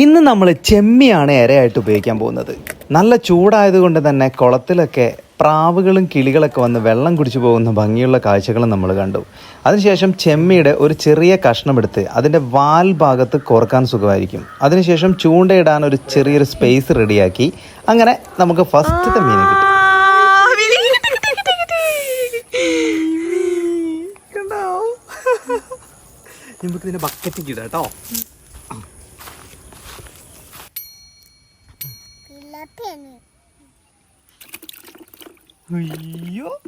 ഇന്ന് നമ്മൾ ചെമ്മിയാണ് ഇരയായിട്ട് ഉപയോഗിക്കാൻ പോകുന്നത്. നല്ല ചൂടായതുകൊണ്ട് തന്നെ കുളത്തിലൊക്കെ പ്രാവുകളും കിളികളൊക്കെ വന്ന് വെള്ളം കുടിച്ചു പോകുന്ന ഭംഗിയുള്ള കാഴ്ചകളും നമ്മൾ കണ്ടു. അതിനുശേഷം ചെമ്മിയുടെ ഒരു ചെറിയ കഷ്ണം എടുത്ത് അതിന്റെ വാൽ ഭാഗത്ത് കോർക്കാൻ സുഖമായിരിക്കും. അതിനുശേഷം ചൂണ്ടയിടാൻ ഒരു ചെറിയൊരു സ്പേസ് റെഡിയാക്കി അങ്ങനെ നമുക്ക് ഫസ്റ്റത്തെ മീൻ കിട്ടും നമുക്ക് ഇതിനെ ബക്കറ്റിൽ ഇടാം കേട്ടോ.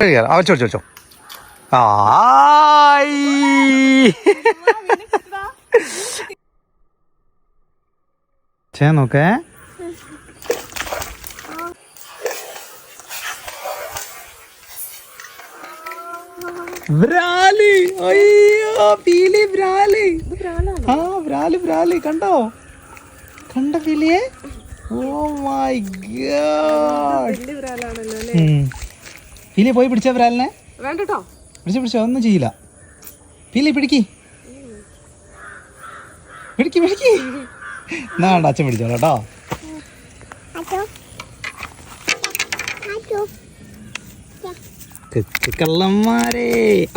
അയ്യോ. അവ ചോദിച്ചോ ചോദിച്ചോ ആയി. ചേ നോക്കേ. വ്രാൽ. അയ്യോ പീലി വ്രാൽ. ആ വ്രാൽ വ്രാൽ. കണ്ടോ? കണ്ട പീലിയെ? പീലി പോയി പിടിച്ച വിരാലിനെ വേണ്ടട്ടോ. പിടിച്ച പിടിച്ച ഒന്നും ചെയ്യില്ല. പീലി പിടിക്കി. പിടിക്കി പിടിക്കി. എന്നാ വേണ്ട അച്ഛൻ പിടിച്ചോളൂ കേട്ടോ. കള്ളന്മാരെ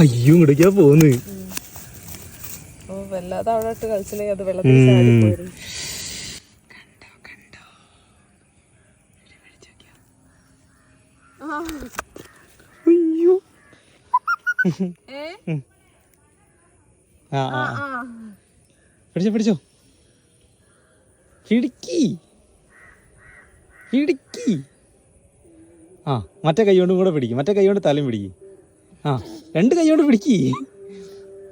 അയ്യോ ഇങ്ങോട്ടേക്കാ പോന്ന് വല്ലാതെ അവിടെ ഇട്ട് അത് വെള്ളത്തിൽ അയ്യോ. ആ ആ. പിടിച്ചോ പിടിച്ചോ. പിടിക്കി പിടിക്കി ആ മറ്റേ കൈ കൊണ്ടും കൂടെ പിടിക്കും. മറ്റേ കൈ കൊണ്ട് തലയും പിടിക്കും. ആ രണ്ട് കൈ കൊണ്ട് പിടിക്കി.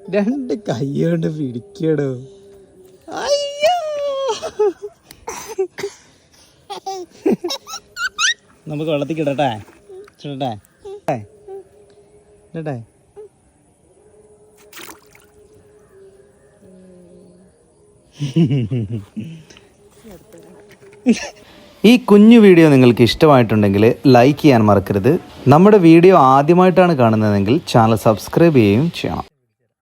രണ്ട് കൈ കൊണ്ട് പിടിക്കടോ. അയ്യോ. നമുക്ക് വെള്ളത്തിൽ കിടട്ടെ. ഇടട്ടെ? ഇടട്ടെ ഈ കുഞ്ഞു വീഡിയോ നിങ്ങൾക്ക് ഇഷ്ടമായിട്ടുണ്ടെങ്കിൽ ലൈക്ക് ചെയ്യാൻ മറക്കരുത്. നമ്മുടെ വീഡിയോ ആദ്യമായിട്ടാണ് കാണുന്നതെങ്കിൽ ചാനൽ സബ്സ്ക്രൈബ് ചെയ്യുകയും ചെയ്യണം.